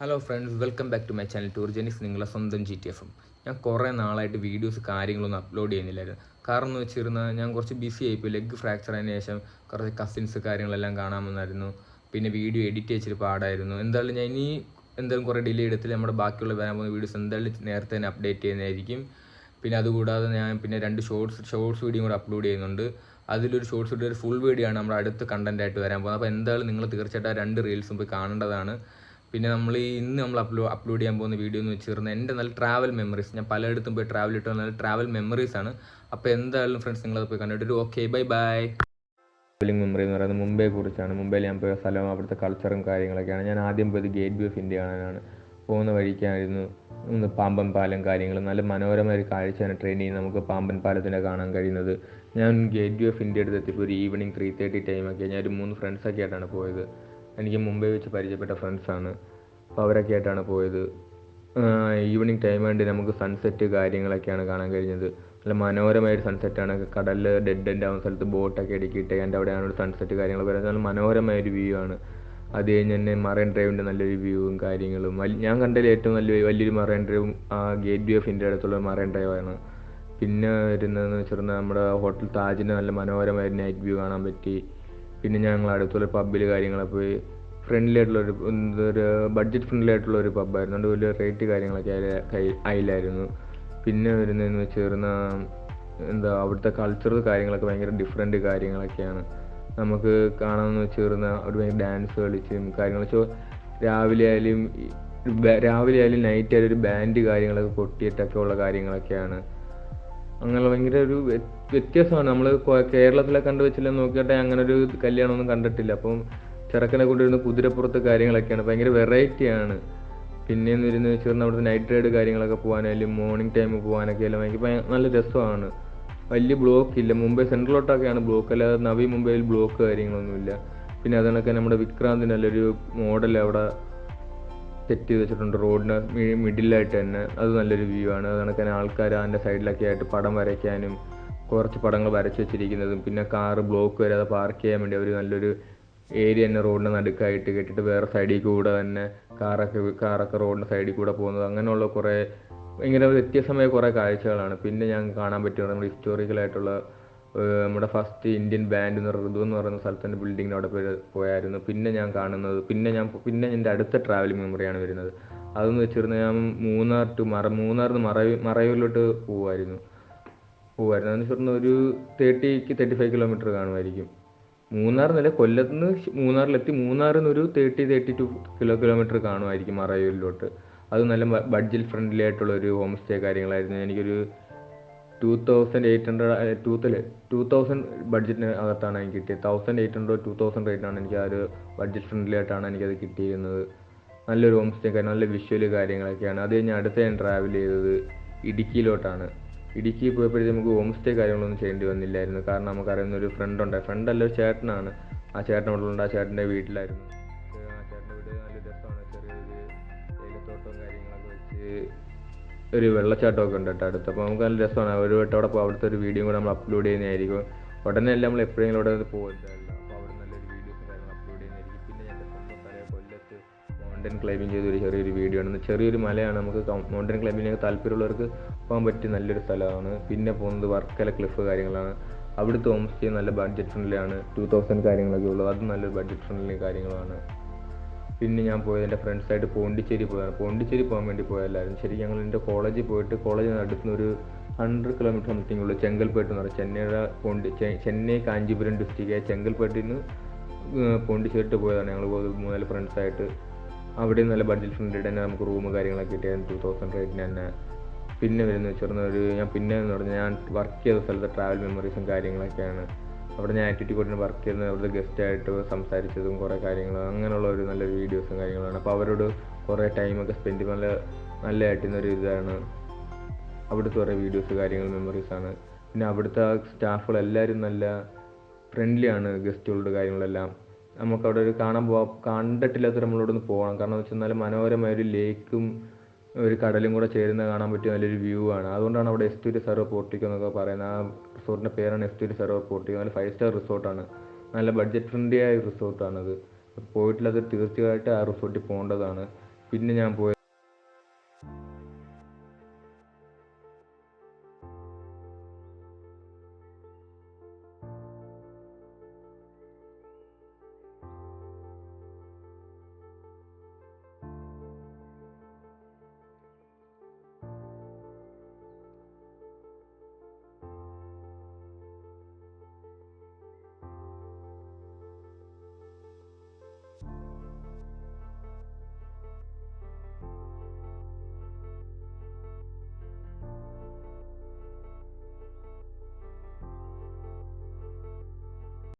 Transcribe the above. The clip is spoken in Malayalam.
Hello friends welcome back to my channel tour ജെനിസ് നിങ്ങളെ സ്വന്തം ജി ടി എഫ് ഞാൻ കുറേ നാളായിട്ട് വീഡിയോസ് കാര്യങ്ങളൊന്നും അപ്ലോഡ് ചെയ്യുന്നില്ലായിരുന്നു. കാരണം എന്ന് വെച്ചിരുന്നാൽ ഞാൻ കുറച്ച് ബിസി ആയിപ്പോയി. ലെഗ് ഫ്രാക്ചർ ആയതിനു ശേഷം കുറച്ച് കസിൻസ് കാര്യങ്ങളെല്ലാം കാണാമെന്നായിരുന്നു. പിന്നെ വീഡിയോ എഡിറ്റ് ചെയ്തിട്ട് പാടായിരുന്നു. എന്തായാലും ഞാൻ ഇനി എന്തായാലും കുറേ ഡിലേ എടുത്തില്ല നമ്മുടെ ബാക്കിയുള്ള വരാൻ പോകുന്ന വീഡിയോസ് എന്തായാലും നേരത്തെ തന്നെ അപ്ഡേറ്റ് ചെയ്യുന്നതായിരിക്കും. പിന്നെ അതുകൂടാതെ ഞാൻ പിന്നെ രണ്ട് ഷോർട്സ് ഷോർട്സ് വീഡിയോ കൂടെ അപ്ലോഡ് ചെയ്യുന്നുണ്ട്. അതിലൊരു ഷോർട്സ് വീഡിയോ ഒരു ഫുൾ വീഡിയോ ആണ് നമ്മുടെ അടുത്ത കണ്ടന്റായിട്ട് വരാൻ പോകുന്നത്. അപ്പോൾ എന്തായാലും നിങ്ങൾ തീർച്ചയായിട്ടും ആ രണ്ട് റീൽസും പോയി കാണേണ്ടതാണ്. പിന്നെ നമ്മൾ ഈ ഇന്ന് നമ്മൾ അപ്ലോ അപ്ലോഡ് ചെയ്യാൻ പോകുന്ന വീഡിയോ എന്ന് വെച്ചിരുന്നത് എന്റെ നല്ല ട്രാവൽ മെമ്മറീസ് ഞാൻ പലയിടത്തും പോയി ട്രാവൽ ഇട്ട്. നല്ല ട്രാവൽ മെമ്മറീസ് ആണ്. അപ്പോൾ എന്തായാലും ഫ്രണ്ട്സ് നിങ്ങളത് പോയി കണ്ടിട്ട് okay bye bye travelling memory എന്ന് പറയുന്നത് മുംബൈയെ കുറിച്ചാണ്. മുംബൈയിൽ ഞാൻ പോയ സ്ഥലം അവിടുത്തെ കൾച്ചറും കാര്യങ്ങളൊക്കെയാണ്. ഞാൻ ആദ്യം പോയത് ഗേറ്റ് വേ ഓഫ് ഇന്ത്യ കാണാനാണ്. പോകുന്ന വഴിക്കായിരുന്നു പാമ്പൻ പാലം കാര്യങ്ങൾ. നല്ല മനോഹരമായ ഒരു കാഴ്ചയാണ് ട്രെയിനിൽ നമുക്ക് പാമ്പൻ പാലത്തിനെ കാണാൻ കഴിയുന്നത്. ഞാൻ ഗേറ്റ് വേ ഓഫ് ഇന്ത്യ അടുത്ത് എത്തിയപ്പോൾ ഒരു ഈവനിങ് ത്രീ തേർട്ടി ടൈമൊക്കെ ഞാൻ ഒരു മൂന്ന് ഫ്രണ്ട്സൊക്കെ ആയിട്ടാണ് പോയത്. എനിക്ക് മുംബൈ വെച്ച് പരിചയപ്പെട്ട ഫ്രണ്ട്സാണ് അപ്പോൾ അവരൊക്കെ ആയിട്ടാണ് പോയത്. ഈവനിങ് ടൈം വേണ്ടി നമുക്ക് സൺസെറ്റ് കാര്യങ്ങളൊക്കെയാണ് കാണാൻ കഴിഞ്ഞത്. നല്ല മനോഹരമായ ഒരു സൺസെറ്റാണ് കടലിൽ ഡെഡ് എൻഡ് ആവുന്ന സ്ഥലത്ത് ബോട്ടൊക്കെ ഇടുക്കിയിട്ട് എന്റെ അവിടെയാണ് ഒരു സൺസെറ്റ് കാര്യങ്ങൾ വരുന്നത്. നല്ല മനോഹരമായ ഒരു വ്യൂ ആണ്. അത് കഴിഞ്ഞ് തന്നെ മറൈൻ ഡ്രൈവിന്റെ നല്ലൊരു വ്യൂവും കാര്യങ്ങളും. ഞാൻ കണ്ടതിൽ ഏറ്റവും നല്ല വലിയൊരു മറൈൻ ഡ്രൈവും ആ ഗേറ്റ് വേ ഓഫ് ഇന്ത്യ അടുത്തുള്ള മറൈൻ ഡ്രൈവാണ് പിന്നെ വരുന്നതെന്ന് വെച്ചിരുന്നാൽ നമ്മുടെ ഹോട്ടൽ താജിന്റെ നല്ല മനോഹരമായ നൈറ്റ് വ്യൂ കാണാൻ പറ്റി. പിന്നെ ഞങ്ങൾ അടുത്തുള്ള പബ്ബിൽ കാര്യങ്ങളൊക്കെ പോയി ഫ്രണ്ട്ലി ആയിട്ടുള്ള ഒരു ഒരു ബഡ്ജറ്റ് ഫ്രണ്ട്ലി ആയിട്ടുള്ള ഒരു പബ്ബായിരുന്നു അതുകൊണ്ട് വലിയ റേറ്റ് കാര്യങ്ങളൊക്കെ അതിൽ- അതിലായിരുന്നു പിന്നെ വരുന്നതെന്ന് വെച്ചിരുന്ന എന്താ അവിടുത്തെ കൾച്ചർ കാര്യങ്ങളൊക്കെ ഭയങ്കര ഡിഫറെന്റ് കാര്യങ്ങളൊക്കെയാണ്. നമുക്ക് കാണാമെന്ന് ചേർന്ന ഒരു ഭയങ്കര ഡാൻസ് കളിച്ചും കാര്യങ്ങൾ വെച്ചോ രാവിലെ ആയാലും രാവിലെ ആയാലും നൈറ്റ് ആയാലും ഒരു ബാൻഡ് കാര്യങ്ങളൊക്കെ കൊട്ടിയിട്ടൊക്കെ ഉള്ള കാര്യങ്ങളൊക്കെയാണ്. അങ്ങനെ ഭയങ്കര ഒരു വ്യ- വ്യത്യാസമാണ്. നമ്മൾ കേരളത്തിലെ കണ്ടു വെച്ചില്ല നോക്കിയിട്ട് അങ്ങനെ ഒരു കല്യാണമൊന്നും കണ്ടിട്ടില്ല. അപ്പം ചെറുക്കനെ കൊണ്ടുവരുന്ന കുതിരപ്പുറത്ത് കാര്യങ്ങളൊക്കെയാണ്. ഭയങ്കര വെറൈറ്റിയാണ് പിന്നെയെന്ന് വരുന്നത് വെച്ചാൽ അവിടുത്തെ നൈറ്റ് റൈഡ് കാര്യങ്ങളൊക്കെ പോകാനായാലും മോർണിംഗ് ടൈം പോകാനൊക്കെ എല്ലാം ഭയങ്കര നല്ല രസമാണ്. വലിയ ബ്ലോക്ക് ഇല്ല. മുംബൈ സെൻട്രലോട്ടൊക്കെയാണ് ബ്ലോക്ക് അല്ലാതെ നവി മുംബൈയിൽ ബ്ലോക്ക് കാര്യങ്ങളൊന്നുമില്ല. പിന്നെ അതിനൊക്കെ നമ്മുടെ വിക്രാന്തിന് നല്ലൊരു മോഡൽ അവിടെ സെറ്റ് ചെയ്ത് വെച്ചിട്ടുണ്ട്. റോഡിന് മിഡിലായിട്ട് തന്നെ. അത് നല്ലൊരു വ്യൂ ആണ്. അത് കണക്കിന് ആൾക്കാർ അതിന്റെ സൈഡിലൊക്കെ ആയിട്ട് പടം വരയ്ക്കാനും കുറച്ച് പടങ്ങൾ വരച്ച് വെച്ചിരിക്കുന്നതും പിന്നെ കാറ് ബ്ലോക്ക് വരാതെ പാർക്ക് ചെയ്യാൻ വേണ്ടി അവർ നല്ലൊരു ഏരിയ തന്നെ റോഡിന്റെ നടുക്കായിട്ട് കെട്ടിട്ട് വേറെ സൈഡിൽ കൂടെ തന്നെ കാറൊക്കെ കാറൊക്കെ റോഡിന്റെ സൈഡിൽ കൂടെ പോകുന്നത്. അങ്ങനെയുള്ള കുറേ ഭയങ്കര വ്യത്യസ്തമായ കുറേ കാഴ്ചകളാണ്. പിന്നെ ഞാൻ കാണാൻ പറ്റുന്നത് നമ്മുടെ ഹിസ്റ്റോറിക്കലായിട്ടുള്ള നമ്മുടെ ഫസ്റ്റ് ഇന്ത്യൻ ബാൻഡ് എന്ന് ഋതു എന്ന് പറയുന്ന സ്ഥലത്തിന്റെ ബിൽഡിങ്ങിന് അവിടെ പോയി പോയായിരുന്നു. പിന്നെ ഞാൻ കാണുന്നത് പിന്നെ ഞാൻ പിന്നെ എന്റെ അടുത്ത ട്രാവലിംഗ് മെമ്മറിയാണ് വരുന്നത്. അതെന്ന് വെച്ചിരുന്ന ഞാൻ മൂന്നാർ ടു മറ മൂന്നാറിൽ നിന്ന് മറയൂർ മറയൂരിലോട്ട് പോകുമായിരുന്നു പോകുമായിരുന്നു അതെന്ന് വെച്ചിരുന്ന ഒരു തേർട്ടിക്ക് തേർട്ടി ഫൈവ് കിലോമീറ്റർ കാണുമായിരിക്കും. മൂന്നാർ നില കൊല്ലത്ത് നിന്ന് മൂന്നാറിലെത്തി. മൂന്നാറിൽ നിന്ന് ഒരു thirty thirty two kilo kilometre കാണുമായിരിക്കും മറയൂരിലോട്ട്. അത് നല്ല ബഡ്ജറ്റ് ഫ്രണ്ട്ലി ആയിട്ടുള്ള ഒരു ഹോം സ്റ്റേ കാര്യങ്ങളായിരുന്നു. എനിക്കൊരു two thousand eight hundred to two thousand ബഡ്ജറ്റിന് അകത്താണ് എനിക്ക് കിട്ടിയത്. Thousand eight hundred to thousand റേറ്റാണ് എനിക്ക് ആ ഒരു ബഡ്ജറ്റ് ഫ്രണ്ട്ലി ആയിട്ടാണ് എനിക്കത് കിട്ടിയിരുന്നത്. നല്ലൊരു ഹോം സ്റ്റേ നല്ല വിഷ്വൽ കാര്യങ്ങളൊക്കെയാണ്. അത് കഴിഞ്ഞ് അടുത്ത ഞാൻ ട്രാവൽ ചെയ്തത് ഇടുക്കിയിലോട്ടാണ്. ഇടുക്കി പോയപ്പോഴത്തേക്ക് നമുക്ക് ഹോം സ്റ്റേ കാര്യങ്ങളൊന്നും ചെയ്യേണ്ടി വന്നില്ലായിരുന്നു. കാരണം നമുക്കറിയുന്ന ഒരു ഫ്രണ്ട് ഉണ്ട്. ഫ്രണ്ട് അല്ല ഒരു ചേട്ടനാണ്. ആ ചേട്ടൻ അവിടെ ഉണ്ട് ആ ചേട്ടന്റെ വീട്ടിലായിരുന്നു. ആ ചേട്ടന്റെ വീട് നല്ല രസമാണ്. ചെറിയൊരു ഏലത്തോട്ടവും കാര്യങ്ങളൊക്കെ വെച്ച് ഒരു വെള്ളച്ചാട്ടമൊക്കെ ഉണ്ട് കേട്ടോ അടുത്ത്. അപ്പോൾ നമുക്ക് നല്ല രസമാണ്. ഒരു വട്ടം അവിടെ അവിടുത്തെ ഒരു വീഡിയോ കൂടെ നമ്മൾ അപ്ലോഡ് ചെയ്യുന്നതായിരിക്കും. ഉടനെ എല്ലാം നമ്മൾ എപ്പോഴെങ്കിലും അവിടെ പോകുന്നതല്ല മൗണ്ടൻ ക്ലൈമ്പിംഗ് ചെയ്ത ഒരു ചെറിയൊരു വീഡിയോ ആണ്. ചെറിയൊരു മലയാണ്. നമുക്ക് മൗണ്ടൻ ക്ലൈമ്പിങ്ങിനൊക്കെ താല്പര്യമുള്ളവർക്ക് പോകാൻ പറ്റിയ നല്ലൊരു സ്ഥലമാണ്. പിന്നെ പോകുന്നത് വർക്കല ക്ലിഫ് കാര്യങ്ങളാണ്. അവിടുത്തെ ഹോം സ്റ്റേ നല്ല ബഡ്ജറ്റ് ഫ്രണ്ട്ലിയാണ് ടു തൗസൻഡ് കാര്യങ്ങളൊക്കെ ഉള്ളൂ. അത് നല്ലൊരു ബഡ്ജറ്റ് ഫ്രണ്ട്ലി കാര്യങ്ങളാണ്. പിന്നെ ഞാൻ പോയത് എന്റെ ഫ്രണ്ട്സായിട്ട് പോണ്ടിച്ചേരി പോയതാണ് പോണ്ടിച്ചേരി പോകാൻ വേണ്ടി പോയല്ലായിരുന്നു ശരി ഞങ്ങൾ എന്റെ കോളേജിൽ പോയിട്ട് കോളേജിൽ നിന്ന് അടുത്തുനിന്ന് ഒരു ഹൺഡ്രഡ് കിലോമീറ്റർ സംതിങ് ഉള്ളൂ. ചെങ്കൽപ്പേട്ട് എന്ന് പറയും. ചെന്നൈയുടെ പോണ്ടി ചെന്നൈ കാഞ്ചീപുരം ഡിസ്ട്രിക്റ്റ് ചെങ്കൽപ്പേട്ടിൽ നിന്ന് പോണ്ടിച്ചേരിട്ട് പോയതാണ് ഞങ്ങൾ മൂന്നാൽ ഫ്രണ്ട്സായിട്ട് അവിടെ നല്ല ബഡ്ജറ്റ് ഫ്രണ്ട്ലി തന്നെ നമുക്ക് റൂം കാര്യങ്ങളൊക്കെ കിട്ടിയായിരുന്നു ടു തൗസൻഡ് റേറ്റിന് തന്നെ പിന്നെ വരുന്ന വെച്ചിരുന്ന ഒരു ഞാൻ പിന്നെ എന്ന് പറഞ്ഞാൽ ഞാൻ വർക്ക് ചെയ്ത സ്ഥലത്തെ ട്രാവൽ മെമ്മറീസും കാര്യങ്ങളൊക്കെയാണ്. അവിടെ ഞാൻ ആക്ടിവിറ്റി കോഡിന് വർക്ക് ചെയ്യുന്ന അവരുടെ ഗസ്റ്റായിട്ട് സംസാരിച്ചതും കുറേ കാര്യങ്ങൾ അങ്ങനെയുള്ള ഒരു നല്ല വീഡിയോസും കാര്യങ്ങളാണ് അപ്പോൾ അവരോട് കുറേ ടൈമൊക്കെ സ്പെൻഡ് നല്ല നല്ല ഒരു ഇതാണ്. അവിടുത്തെ കുറേ വീഡിയോസ് കാര്യങ്ങൾ മെമ്മറീസാണ് പിന്നെ അവിടുത്തെ സ്റ്റാഫുകൾ എല്ലാവരും നല്ല ഫ്രണ്ട്ലി ആണ് ഗസ്റ്റുകളുടെ കാര്യങ്ങളെല്ലാം. നമുക്ക് അവിടെ ഒരു കാണാൻ പോവാ കണ്ടിട്ടില്ലാത്ത നമ്മളോട് ഒന്ന് പോകണം. കാരണം എന്ന് വെച്ചാൽ നല്ല മനോഹരമായ ഒരു ലേക്കും ഒരു കടലും കൂടെ ചേരുന്ന കാണാൻ പറ്റിയ നല്ലൊരു വ്യൂ ആണ്. അതുകൊണ്ടാണ് അവിടെ എസ്റ്റൂരി സർവ പോർട്ടിക്കോ എന്നൊക്കെ പറയുന്നത്. ആ റിസോർട്ടിന്റെ പേരാണ് എസ്റ്റൂരി സർവ പോർട്ടിക്കോ നല്ല ഫൈവ് സ്റ്റാർ റിസോർട്ടാണ് നല്ല ബഡ്ജറ്റ് ഫ്രണ്ട്ലി ആയ റിസോർട്ടാണത് പോയിട്ടില്ലാത്ത തീർച്ചയായിട്ടും ആ റിസോർട്ടിൽ പോകേണ്ടതാണ്. പിന്നെ ഞാൻ പോയ